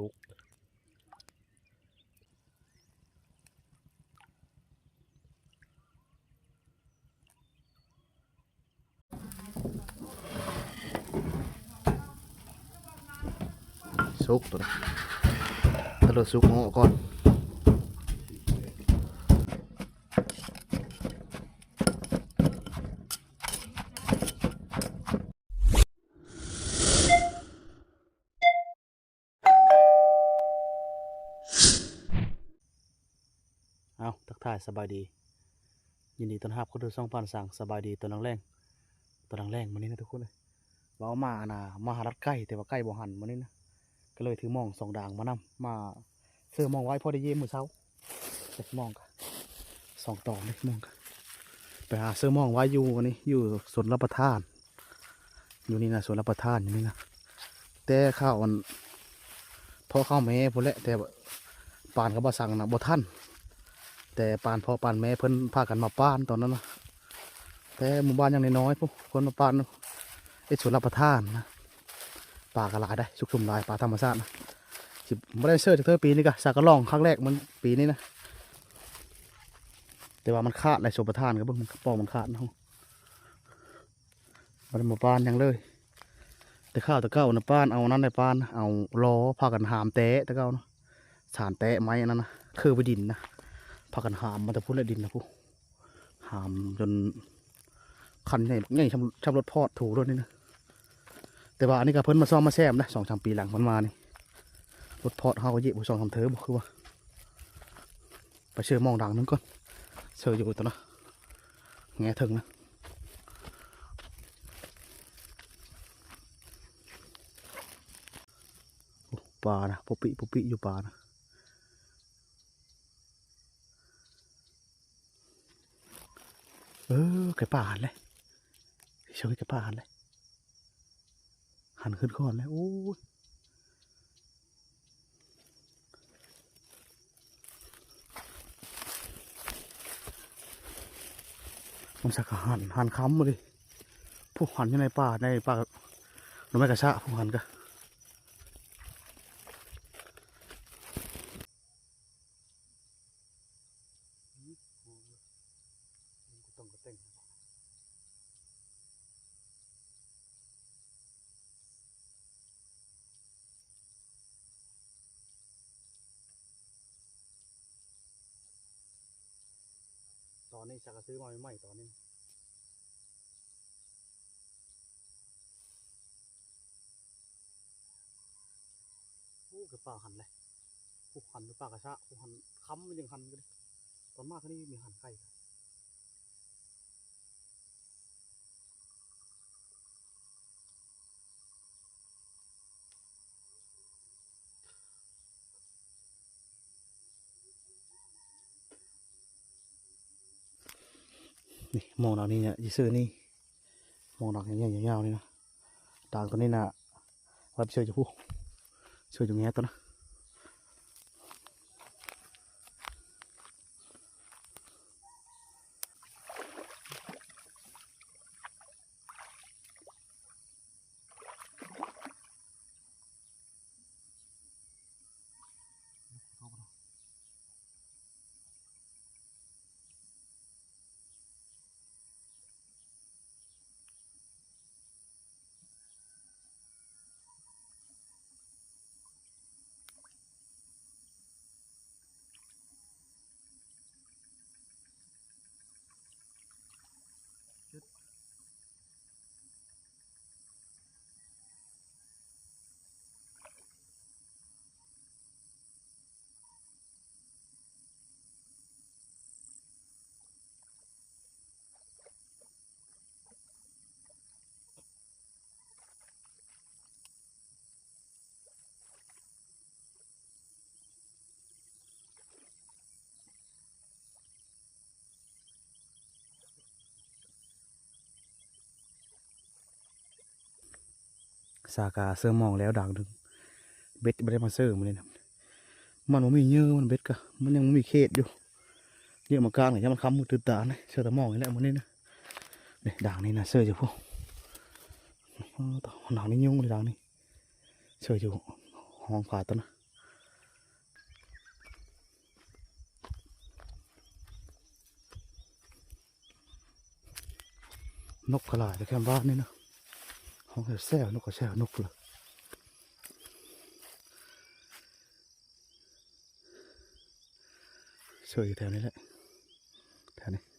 ดุกซุกตัวนี้ถ้าเราซุกงอก่อน เอาทักทายส บายดี ยินดีต้อนรับเข้าสู่ช่องปานสั่งสบายดีตัวนังแรงตัวนังแรงมันนี้นะทุกคนเลยว่าเอามานะมาหารัดใกล้แต่ว่าใกล้บ่หันมันนี้นะก็เลยถือมองสองด่างมานำมาเสื้อมองไว้พอได้เยี่ยมมือเช้าเสร็จมองกันสองต่อเลยมองกันไปหาเสื้อมองไว้อยู่วันนี้อยู่สวนรับประทาน อยู่นี่นะสวนรับประทานอยู่นี่นะแต่ข้าวมันพอข้าวแม่พอแหละแต่ว่าปานก็บ่สั่งนะบ่ทัน แต่ปานพอปานแม่เพิ่นพากันมาป้านตอนนั้นนะแต่หมู่บ้านยังน้อยๆพวกคนมาป้านไอ้สวนรับประทานนะป่ากระหลายได้สุกชุมหลายป่าธรรมชาตินะสิไม่ได้เชื่อจากเธอปีนี้ก็สากระลองครั้งแรกมันปีนี้นะแต่ว่ามันขาดในสวนประทานก็เบิ่งมันปองมันขาดนะมันมาป้านยังเลยแต่ข้าวแตะเก้านะป้านเอานั้นในป้าน เอาล้อพากันหามแตะแตะเก้าเนาะสานแตะไม้นนั้นนะคือไปดินนะ พากันหามมันจะพุ่นและดินนะผู้หามจนคันใหญ่ใหญ่ชำชำรถพอดถูกด้วยนี่นะแต่ว่าอันนี้ก็เพิ่นมาซ่อมมาแซมนะสองสามปีหลังมันมานี่รถพอดเขาก็เย็บผู้สองทำเธอบอกคือว่าไปเชื่อมองดังนึงก่อนเชื่ออยู่ตัวนะแง่ถึงนะปลานะปุปิปุปิอยู่ปลานะ ออไก่ป่าหันเลยเชยไก่ป่าหันเลย หันขึ้นก่อนเลยโอ้ยมันสักหันหันค้ำมาดิพวกหันอยู่ในป่าในป่าหรือไม่กระชะพวกหันกะต้องกระเต้ง ตอนนี้จะกระ ซื้อมาใหม่ตอนนี้โอ้กือป่าหันเลยผู้หันหรือป่ากระชะผู้หันค้ำมันยังหันกันเลยตอนมากก็นี่มีหันไก่ นี่มองดอกนี้เนี่ยยี่ซื้อนี่มองดอกอย่างเงี้ยยาวๆนี่นะด่างตัวนี้นะไว้ไปเชื่อจะพูดเชื่อจะแง่ตัวนะ สากาเสื้อมองแล้วด่างดึงเบ็ดไม่ได้มาเสื้อมันเลยนะมันมันมีเยอมันเบ็ดกะมันยังมีเขตอยู่เยอะมากลางเลยมันค้ำมือตื่นตาเนี่ยเสื้อตะมองอย่แหละมันนี่นะนี่ด่างนี่นะเสื้อจะพวกด่างนี่ยุ่งเลยด่างนี่เสื้ออยู่ห้องผ่าตัวนะนกกระลาจะแคมบ้านนี่นะ ของแซ่บนกกระแซ่นกเลยสวยอยู่แถวนี้แหละแถวนี้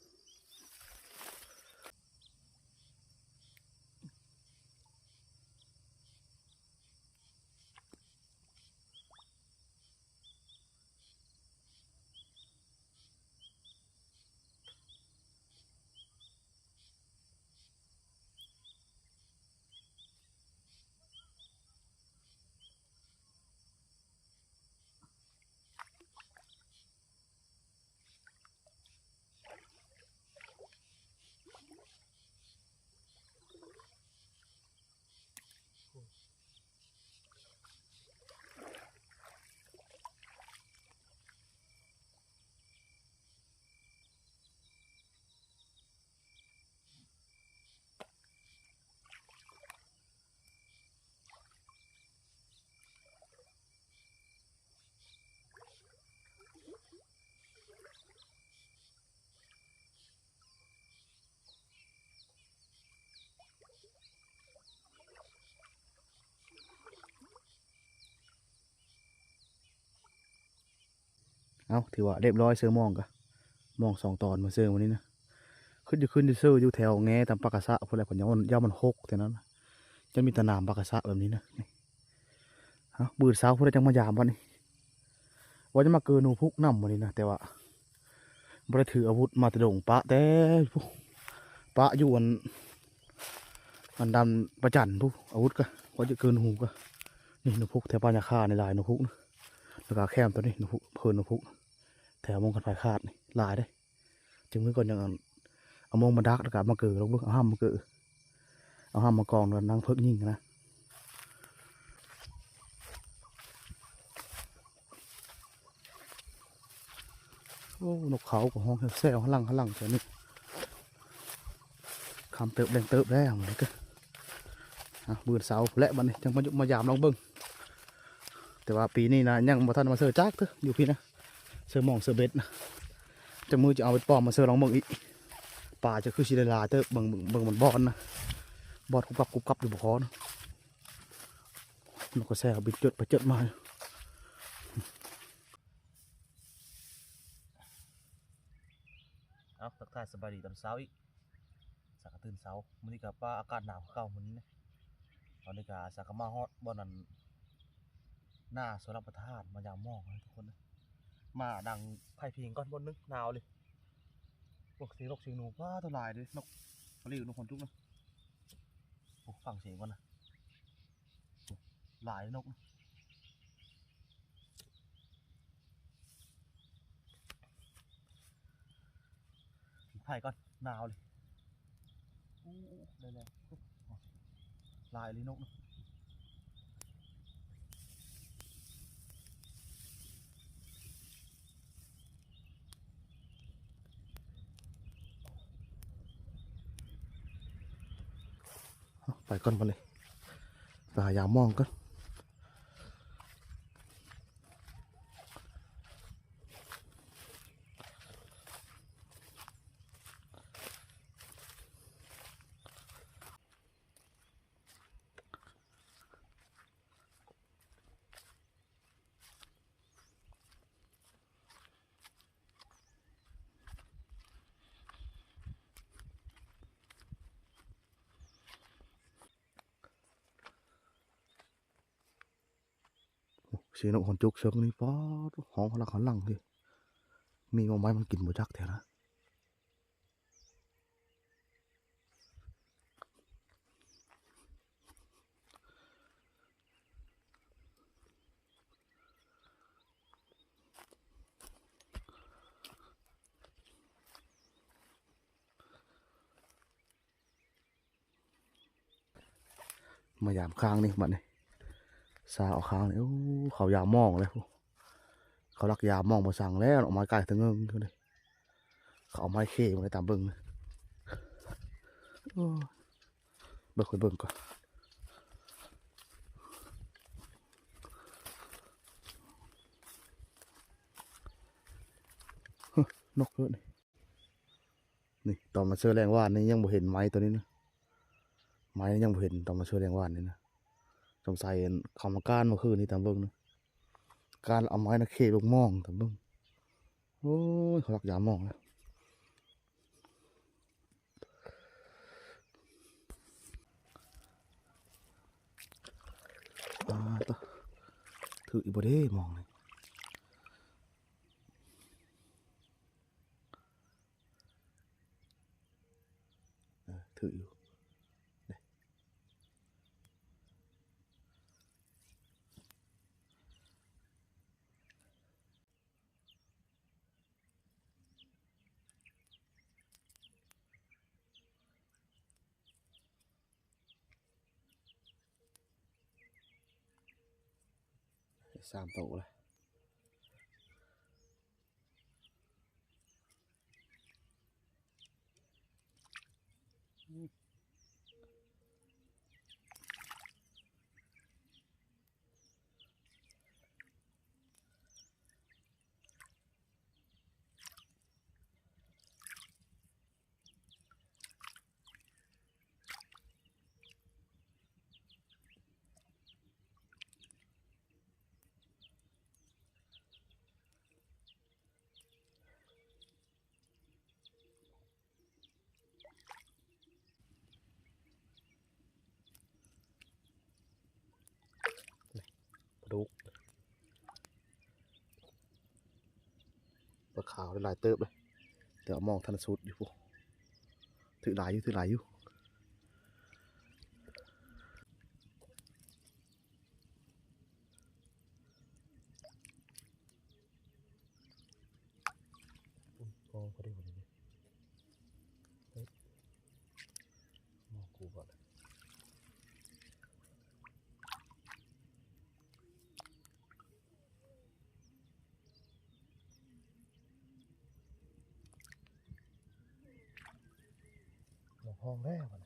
เอาถือว่าเรียบร้อยเสื้อมองกะมองสองตอนมาเสื้อวันนี้นะขึ้นอยู่ขึ้นอยู่เสื้ออยู่แถวแง่ตามปากกาสะพวกอะไรผลยาวมันยาวมันหกแต่นั้นจะมีตะนามปากกาสะแบบนี้นะนี่เอาบืดสาวพวกอะไรจังมายามวันนี้ว่าจะมาเกินหนูพุกน้ำวันนี้นะแต่ว่าบ่ได้ถืออาวุธมาตะดงปะแต่ปะอยู่อันอันดำประจันผู้อาวุธก็ว่าจะเกินหูก็นี่หนูพุกแถวปานยาคาในลายหนูพุกนะแล้วก็แคมตัวนี้หนกพุกเพลินนกพุก แถวมงกันไฟคาดนี่ลายได้จึงมือก่อนย่างเอามงมาดักแล้วก็มาเกิดลงลูกเอาห้ามมาเกิดเอาห้ามมากองแล้วนั่งเพิกยิงนะโอ้นกเขากับห้องแซวข้างหลังข้างหลังแถวนี้คำเติบแดงเติบแล้วมันก็อะบืนเสาและมันนี่จังมายุมายามลองเบิ้งแต่ว่าปีนี้นะยังบ่ทันมาเสือจักเถอะอยู่พี่นะ เสือหมองเสือเบ็ดนะจะมือจะเอาไปปอมมาเสือลองเบิ่งอีกป่าจะคือชิลลาเตอเบิ่งเบิ่งเบิ่งมันบอนนะบอนกุบกับกุบกับอยู่บ่พอนะนกกระแสบินเจิดไปจิดมาเอาตักทายสบายดีตอนเช้าอีกสักตื่นเช้ามื้อนี้กับป้าอากาศหนาวเข้ามื้อนี้นะตอนนี้ก็สักมาฮอดบ่อนนั้นหน้าสวนรับประทานมายามมองนะทุกคนนะ มาดังไผ่พิงก้อนบนนึงหนาวเลยพวกเสียงนกเสียงหนูว้าตัวลายเลยนกมาเรียกนกคนทุกนะโอ้ฟังเสียงก่อนนะหลายนกนะไผ่ก่อนหนาวเลยอู้เลยเลยลายเลยนกนะ ก่อนมาเลยตายามองก่อนเสียงนกหอนจุกเสียงนี้ป๊อดห้องพลักหันหลังเลยมีงอไม้มันกินบ่จักแถวนะมายามค้างนี่บัดนี้ ซาเอาค้างเลยเขายามองเลยเขารักยามองมาสั่งแล้วเอาไม้ไก่ถึงเงินเขาเลยเขาเอาไม้เข่มาตามเบิ้งเลยเบิ้งไปเบิ้งก่อนนกเยอะนี่นี่ตอมาเชื่อแรงว่านี่ยังบ่เห็นไม้ตัวนี้นะไม้ยังบ่เห็นต้อมาเช่วยเลี้ยงว่านนี่นะ สงสัยเขามาก้านมื่อคืนนี้ตามเบิ่งนะการเอาไม้นะเคลูกมองตามเบิ่งโอ้ยเขารักยามองแล้วอ่าต่อถืออีบ่เด้มองเลยเออถืออยู่ สามโตะเลยปลาดุก ปลาขาวหลายเติบเลยเดี๋ยวมองทันสุดอยู่พวกถือหลายอยู่ถือหลายอยู่มองเขาได้หมดเลยเฮ้ยมองกูก่อน หมองห้องแรกก่อน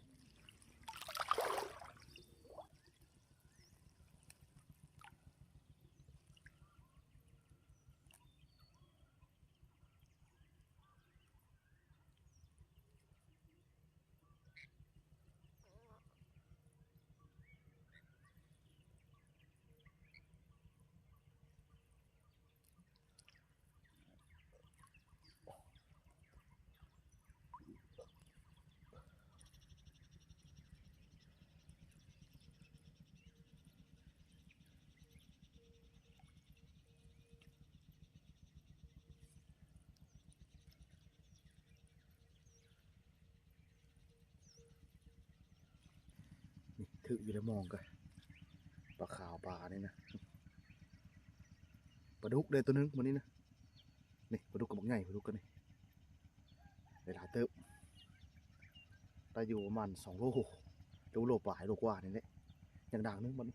นี่ ถืออยู่แล้วมองกันปลาขาวปลานี่นะปลาดุกเลยตัวนึงวันนี้นะนี่ปลาดุกกับบอกใหญ่ปลาดุกกันนี่เวลาเติบได้อยู่ประมาณสองโลโลโลปลายโลกว่านี่แหละอย่างด่างนึงมัน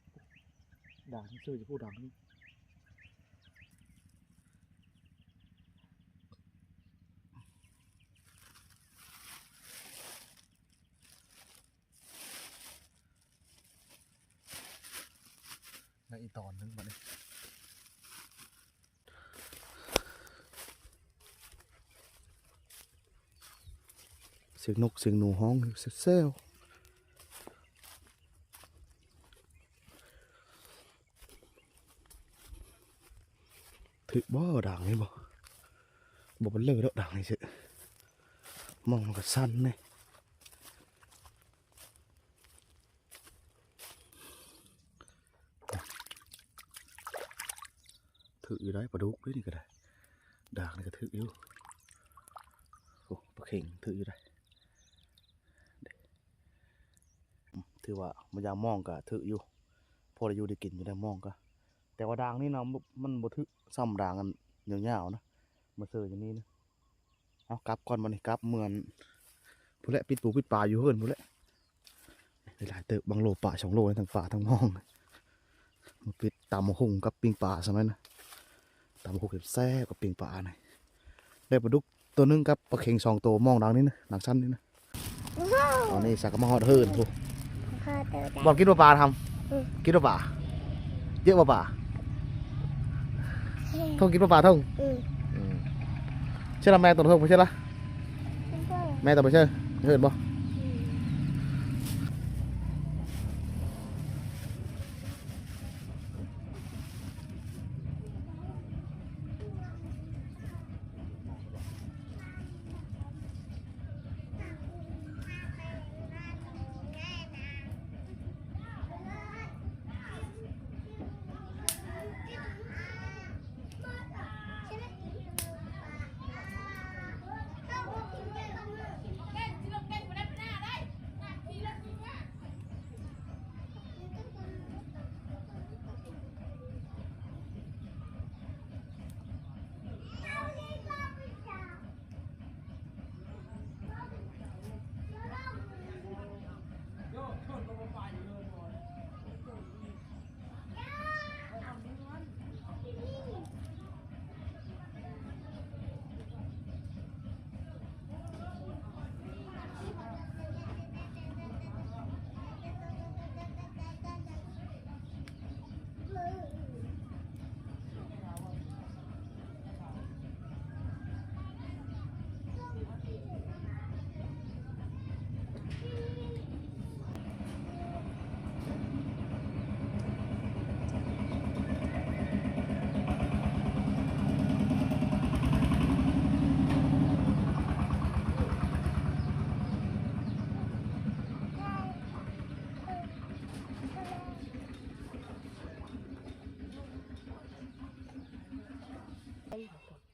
ด่างที่ซื้อจะพูดด่างนึง ในอีกตอนนึงมันนี่เสียงนกเสียงหนูห้องเซลถือบ่ด่างนี่บ่บ่มันเลยแล้วด่างนี่สิมองมันก็สั้นนี่ ถืออยู่ได้ปลาดุกด้วยนี่ก็ได้ด่างนี่ก็ถืออยู่โอ้ปลาเข่งถืออยู่ได้ถือว่ามันยางมองก็ถืออยู่พอได้อยู่ได้กินอยู่ได้มองก็แต่ว่าด่างนี่เนาะมันบ่ถือซ้ำด่างกันยาวๆนะมาเซอร์อย่างนี้นะเอากลับก่อนมานี่กลับเหมือนผู้ละปิดปูปิดปลาอยู่เฮิรนผู้ละหลายเติบบางโลป่าสองโลทั้งฝ่าทั้งมองมาปิดตามมาหุงกับปิงปลาสมัยนะ ตามมาหุงเก็บแซ่บกับปิงปลาหน่อยได้ปลาดุกตัวหนึงกับปลาเข็งสองตัวมองดังนี้นะหนังสั้นนี่นะตอนนี้สักก็มาหอดเฮิรนพวกพ่อเติมบอกกินว่าปลาทอืมำกินว่าปลาเยอะว่าปลาท่องกินว่าปลาท่องอืมใช่ละแม่ตัวท่องไม่ใช่ละแม่ตัวไม่ใช่เห็นบ่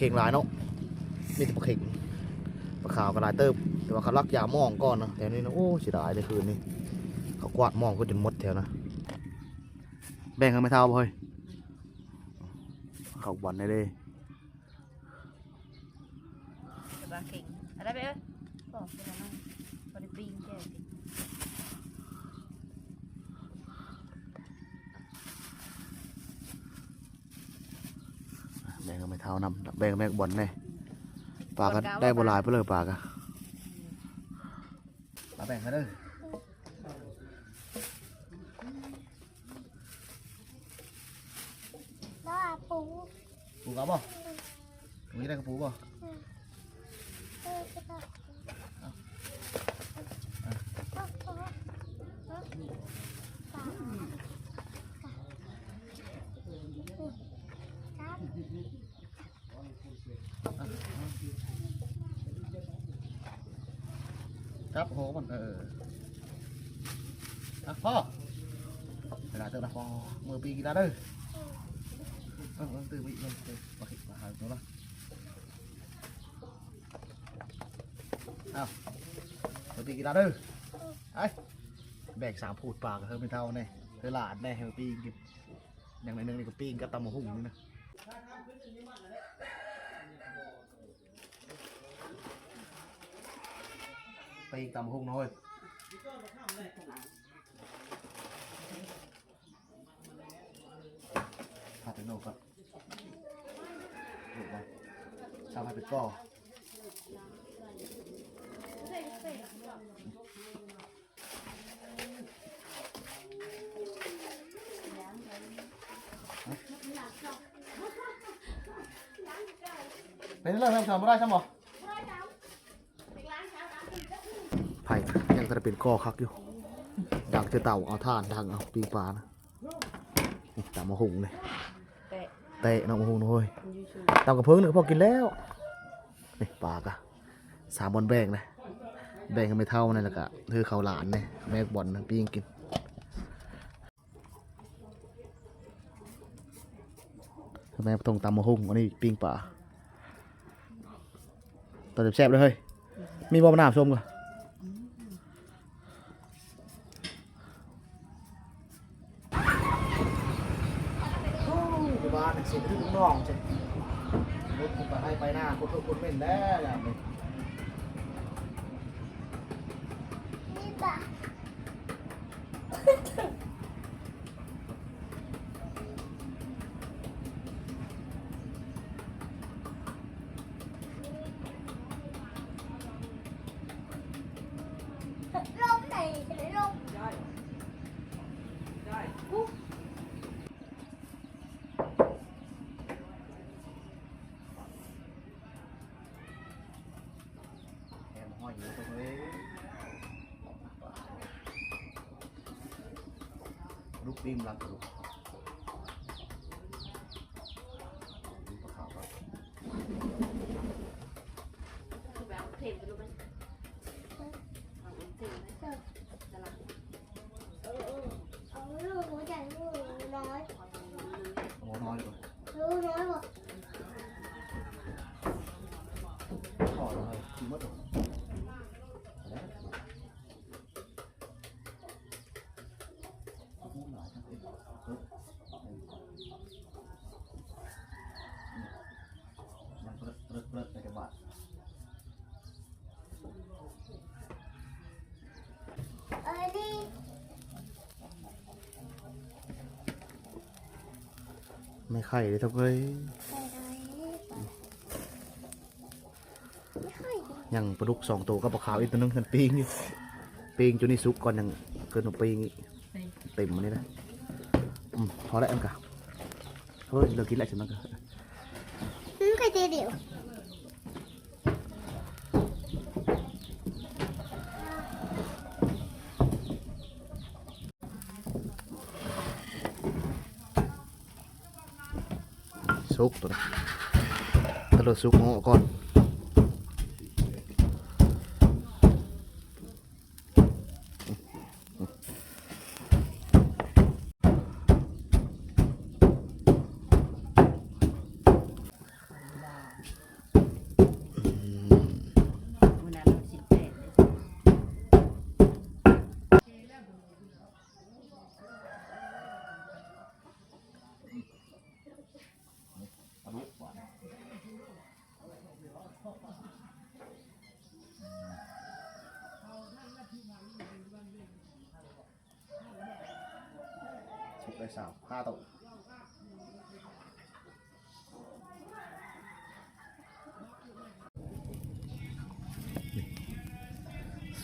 เข่งหลายเนาะมีแต่ปลาเข่งปลาขาวกระไรเติบแต่ว่าเขาลักยามองก่อนนะแถวนี้นะโอ้เสียดายเลยคืนนี้เขากวาดมองก็จนมดแถวนะแบ่งกันไม่เท่าเลยเขาบอลได้เลยปลาเข่งอะไรไปเอ้ยบอกไปแล้วมั้งพอได้ปีนแก่สิ แบ่งกันไม่เท่านำแบ่งกันแม่งบอลแน่ปลาก็ได้บัวลายไปเลยปลากะปลาแบ่งกันเด้อแล้วอะปูปูกับบ่ปูนี่ได้กับปูบ่เออจะต้องครับ ครับโหมันเอออะพ่อเวลาเติมนะพ่อมือปีกีฬาเด้อเออตื่นไปเออตื่นโอเคมาหาตัวละเอาวมือปีกีฬาเด้อไอ้แบกสามผูดปากเธอเป็นเท่าแน่เธอหลาดแน่เธอปีงกินอย่างไรหนึงนี่ก็ปีงกับตำมะหุ่งนี่นะ ปีงตำมะหุ่งน้อยพาไปโน่นก่อนลูกไปชาวพาไปก่อเป็นเรื่องทำสอนไม่ได้ใช่ไหมไผ่ยังจะเป็นก้อคักอยู่ดังเจอเต่าเอาท่านดังเอาปีปลานะตามมาหุงเลยเตะน้องมาหุงเลยมันอยู่ชูตามกระเพิ่งหนึ่งพอกินแล้วนี่ปลากะสามบอลแบ่งเลยแบ่งกันไม่เท่านั่นแหละกะเธอเขาหลานเนี่ยแม่บอลนะปีงกินแม่ตรงตามมาหุงอันนี้ปีงปลาตัวแซ่บเลยเฮ้ยมีบอมน้ำชมก่อนบ้านเสียงที่น้องใช่รถผมไปให้ไปหน้าคนทุกคนเม่นแล้วอย่างนี้ นี่จ้ะ ลมไหนจะได้ลมแอมห้อยอยู่ตรงนี้ลูกปีมรักลูกดูปลาขาวครับ คือแบบเข่งไปรู้ไหมเอาเข่งไหมตลาด เออเออเอาลูกหัวใหญ่ลูกน้อย โอ้น้อยเลย ลูกน้อยกว่า ขอเลยกินหมดเลยแล้วพูดหน่อยครับเฮ้ยเฮ้ยยังเปิดเปิดเปิดในกระบะ เออนี่ ไม่ไข่เลยทุกเลยใส่อะไรไม่ค่อยดียังปลาดุกสองตัวกับปลาขาวอีกตัวหนึงมันปีงอยู่ปีงจนนี่สุกก่อนยังเกินกว่าปีงอีกเต็มมันนี่นะอืมพอแล้วเอ็มกะเฮ้ยเรากินอะไรฉันนั่นก็อืมใครเจอเดี๋ยว ซุกตัวนี้ถ้าเราซุกงอก่อน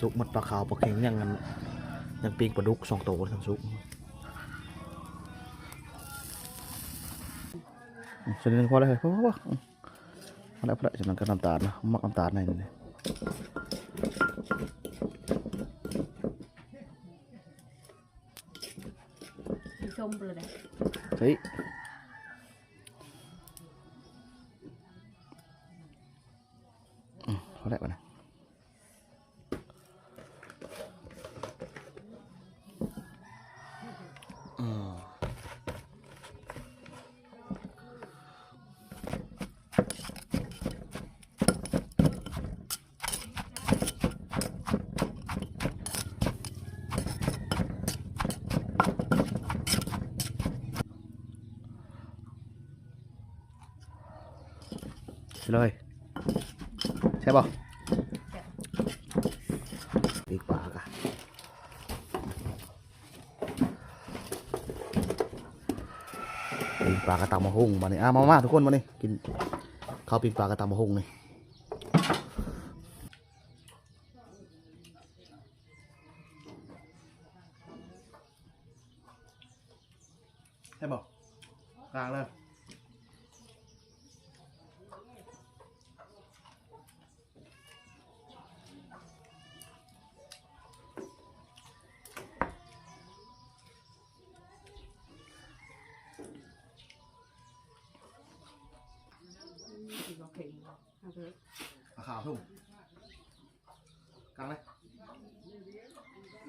ซุกหมดปลาขาวปลาเข็งยังยังปีกปลาดุกสองตัวทั้งซุกชนิดนึงพอเลยพอพอพอพอแล้วพอแล้วจากนั้นก็น้ำตาลนะมักน้ำตาลในนี่ชมเลยเฮ้ย เลย ใช่ป่ะปีกปลากะปีกปลากระตำมะฮุ่งมาเนี่ยอะมามาทุกคนมานี่กินข้าวปีกปลากระตำมะฮุ่งนี่ ราคาทุ่งกลางเลย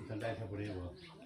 ท่านได้ทำบุรีบ่ยัง